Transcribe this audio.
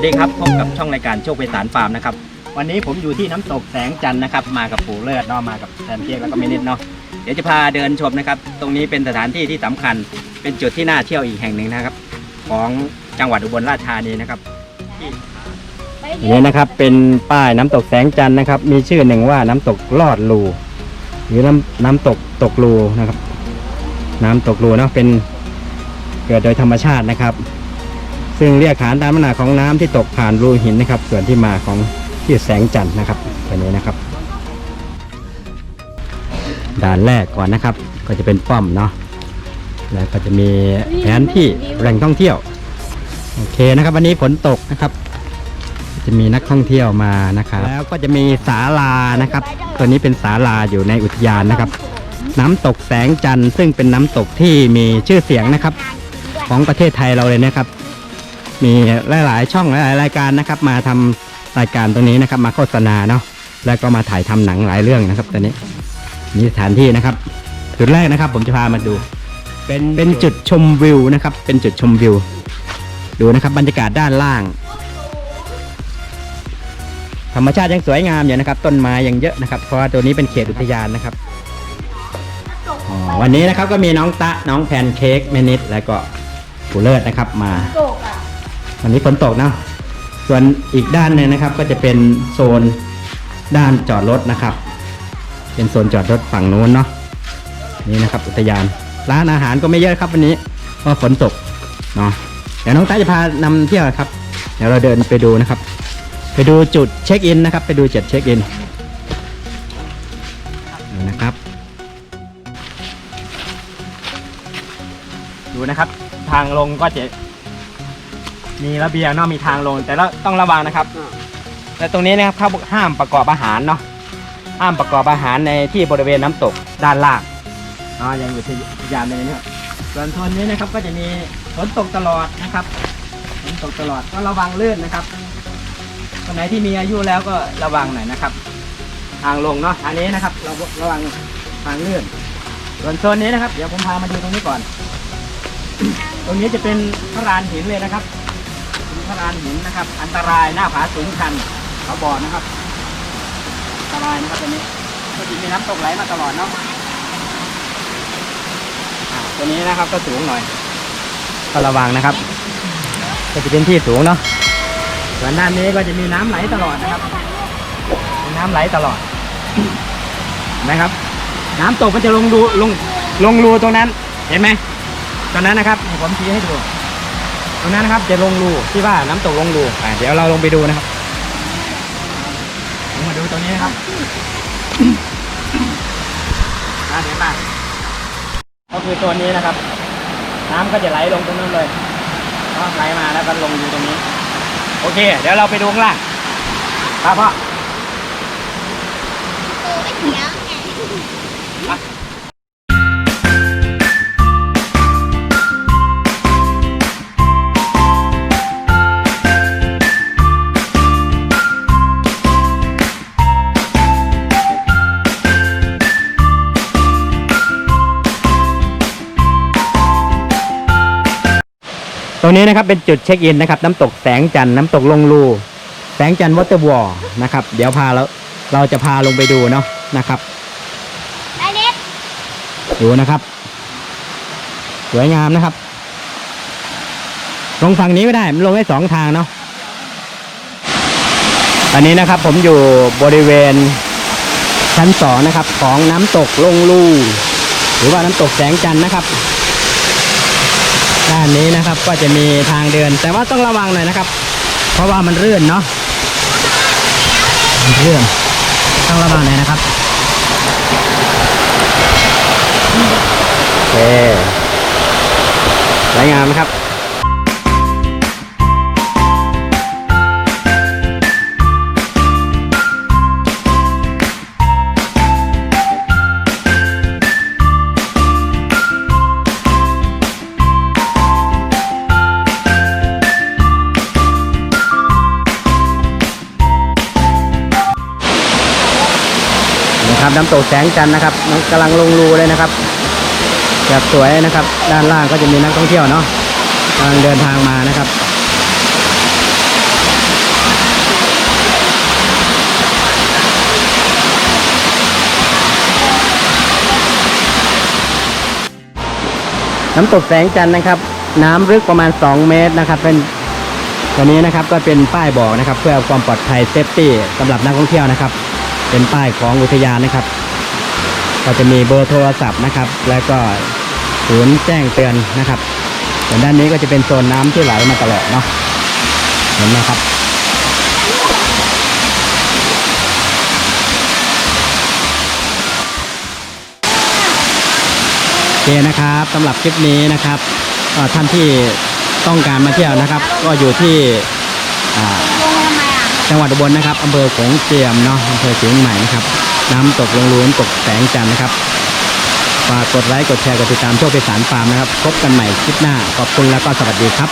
วัสดีครับพบกับช่องรายการโชคไปสารฟาร์มนะครับวันนี้ผมอยู่ที่น้ำตกแสงจันทร์นะครับมากับปู่เลิศเนาะมากับแซมเค้กแล้วก็เมนิดเนาะเดี๋ยวจะพาเดินชมนะครับ ตรงนี้เป็นสถานที่ที่สำคัญ เป็นจุดที่น่าเที่ยวอีกแห่งหนึ่งนะครับ ของจังหวัดอุบลราชธานีนะครับนี่นะครับเป็นป้ายน้ำตกแสงจันทร์นะครับ มีชื่อหนึ่งว่าน้ำตกลอดรูหรือน้ำน้ำตกตกรูนะครับ น้ำตกรูเนาะเป็นเกิดโดยธรรมชาตินะครับ ซึ่งเรียกขานตามขนาดของน้ำที่ตกผ่านรูหินนะครับ ส่วนที่มาของที่แสงจันทร์นะครับตัวนี้นะครับ ด่านแรกก่อนนะครับ ก็จะเป็นป้อมเนาะแล้วก็จะมีแผนที่แหล่งท่องเที่ยวโอเคนะครับ วันนี้ฝนตกนะครับ จะมีนักท่องเที่ยวมานะครับ แล้วก็จะมีศาลานะครับ ตัวนี้เป็นศาลาอยู่ในอุทยานนะครับ น้ำตกแสงจันทร์ซึ่งเป็นน้ำตกที่มีชื่อเสียงนะครับ ของประเทศไทยเราเลยนะครับ มีหลาย ๆ ช่องหลายๆรายการนะครับ มาทำรายการตรงนี้นะครับ มาโฆษณาเนาะแล้วก็มาถ่ายทำหนังหลายเรื่องนะครับ ตอนนี้นี่สถานที่นะครับ จุดแรกนะครับ ผมจะพามาดู เป็นเป็นจุดชมวิวนะครับ เป็นจุดชมวิว ดูนะครับ บรรยากาศด้านล่าง ธรรมชาติยังสวยงามอยู่นะครับ ต้นไม้ยังเยอะนะครับ เพราะว่าตัวนี้เป็นเขตอุทยานนะครับอ๋อวันนี้นะครับก็มีน้องตะน้องแพนเค้กแมนิดแล้วก็ผู้เลิศนะครับมาโกกอะ วันนี้ฝนตกเนาะส่วนอีกด้านหนึงนะครับ ก็จะเป็นโซนด้านจอดรถนะครับ เป็นโซนจอดรถฝั่งนู้นเนาะนี่นะครับอุทยาน ร้านอาหารก็ไม่เยอะครับวันนี้เพราะฝนตกเนาะเดี๋ยวน้องตาจะพานำเที่ยวครับ เดี๋ยวเราเดินไปดูนะครับ ไปดูจุดเช็คอินนะครับ ไปดูจุดเช็คอินนะครับ ดูนะครับ ทางลงก็จะ มีระเบียงเนาะมีทางลง แต่เราต้องระวังนะครับ และตรงนี้นะครับเขาห้ามประกอบอาหารเนาะห้ามประกอบอาหารในที่บริเวณน้ำตกด้านล่างเนาะยังอยู่ที่ยานในนี้ส่วนโซนนี้นะครับก็จะมีฝนตกตลอดนะครับฝนตกตลอดก็ระวังลื่นนะครับคนไหนที่มีอายุแล้วก็ระวังหน่อยนะครับ ทางลงเนาะทางนี้นะครับเราระวังทางลื่น ส่วนโซนนี้นะครับ เดี๋ยวผมพามาดูตรงนี้ก่อน ตรงนี้จะเป็นพระลานหินเลยนะครับ เป็นพระลานหินนะครับ อันตรายหน้าผาสูงชันเขาบอกนะครับ อันตรายนะครับตัวนี้ก็จะมีน้ำตกไหลมาตลอดเนาะอ่าตัวนี้นะครับก็สูงหน่อย ก็ระวังนะครับ ก็จะเป็นที่สูงเนาะส่วนด้านนี้ก็จะมีน้ำไหลตลอดนะครับมีน้ำไหลตลอดเห็นะครับ น้ำตกก็จะลงรูลงลงรูตรงนั้น เห็นไหมตรงนั้นนะครับนี่ผมชี้ให้ดู ตรงนั้นนะครับจะลงรูที่ว่าน้ำตกลงรูอะเดี๋ยวเราลงไปดูนะครับลงมาดูตรงนี้นะครับอะเดี๋ยวมาก็คือตัวนี้นะครับ น้ำก็จะไหลลงตรงนั้นเลยก็ไหลมาแล้วก็ลงอยู่ตรงนี้ โอเค เดี๋ยวเราไปดูข้างล่างครับพ่อโตไม่เสียงไง รงนี้นะครับเป็นจุดเช็คอินนะครับ น้ำตกแสงจันทร์น้ำตกลงรูแสงจันทร์วอเตอร์วอลนะครับ เดี๋ยวพาเราเราจะพาลงไปดูเนาะนะครับไอเน็ตดูนะครับ สวยงามนะครับ ลงฝั่งนี้ไม่ได้มันลงได้สองทางเนาะอันนี้นะครับผมอยู่บริเวณชั้นสองนะครับ ของน้ำตกลงลูหรือว่าน้ำตกแสงจันทร์นะครับ ด้านนี้นะครับก็จะมีทางเดิน แต่ว่าต้องระวังหน่อยนะครับ เพราะว่ามันเรื่อนเนาะเรื่อนต้องระวังหน่อยนะครับโอเคสวยงามนะครับามน้ำตกแสงจันทร์นะครับกำลังลงรูเลยนะครับแบบสวยนะครับ ด้านล่างก็จะมีนักท่องเที่ยวเนาะกำลังเดินทางมานะครับน้ำตกแสงจันทร์นะครับ น้ำลึกประมาณ 2 เมตรนะครับ เป็นตัวนี้นะครับก็เป็นป้ายบอกนะครับ เพื่อความปลอดภัยเซฟตี้สำหรับนักท่องเที่ยวนะครับ เป็นป้ายของอุทยานนะครับ ก็จะมีเบอร์โทรศัพท์นะครับ แล้วก็ศูนย์แจ้งเตือนนะครับส่วนด้านนี้ก็จะเป็นโซนน้ำที่ไหลมาตลอดเนาะเห็นไหมครับ โอเคนะครับสำหรับคลิปนี้นะครับท่านที่ต้องการมาเที่ยวนะครับ ก็อยู่ที่อ่า จังหวัดอุบลนะครับอำเภอโขงเจียมเนาะอำเภอเชียงใหม่นะครับ น้ำตกลงลุ้นตกแสงจันทร์นะครับฝากกดไลค์กดแชร์กดติดตามโชคพิสารฟาร์มนะครับ พบกันใหม่คลิปหน้าขอบคุณแล้วก็สวัสดีครับ